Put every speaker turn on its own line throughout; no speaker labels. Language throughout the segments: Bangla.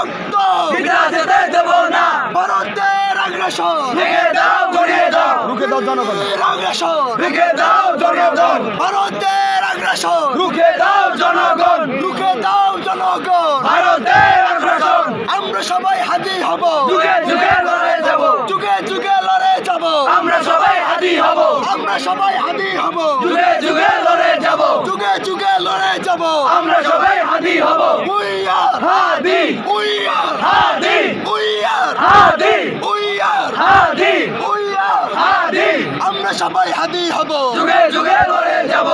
রক্ত
বিনা যেতে দেব না।
ভারতের আগ্রাসন।
ভেঙে দাও গড়িয়ে দাও।
রুখে দাও জনগণ।
আগ্রাসন।
রুখে দাও জনগণ।
ভারতের আগ্রাসন।
রুখে দাও জনগণ।
রুখে দাও জনগণ।
ভারতের আগ্রাসন।
আমরা সবাই হাজি হব।
যুগে যুগে লড়ে যাব।
যুগে যুগে লড়ে যাব।
আমরা সবাই হাদি হব।
আমরা সবাই হাজি হব।
যুগে যুগে লড়ে যাব।
যুগে যুগে লড়ে যাব।
আমরা সবাই হাদি হব।
We are
Hadi.
We are
Hadi.
We are
Hadi.
We are
Hadi.
We are
Hadi.
আমরা সবাই হাজি হব।
যুগে যুগে লড়ে যাব।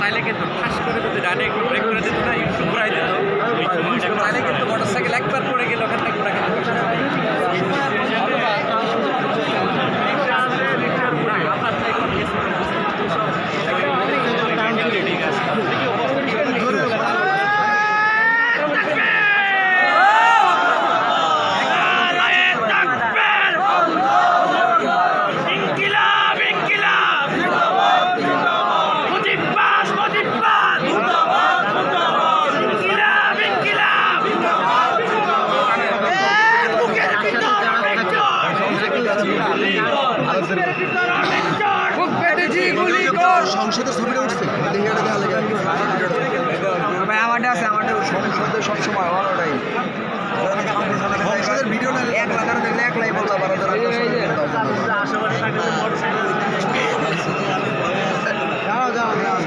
চাইলে কিন্তু ঠাস করে যদি ডানে একটু ব্রেক করে দিত না একটু ঘুরাই দিত। চাইলে কিন্তু মোটর সাইকেল একবার পড়ে গেলে
সংসদের ছবিটা উঠছে
আমারটা আছে আমারটা
সংসদে সবসময় ভালো টাইম সংসদের ভিডিও না
এক লাগানো দেখলে এক লাই বলতে পারো যাও যাও যাও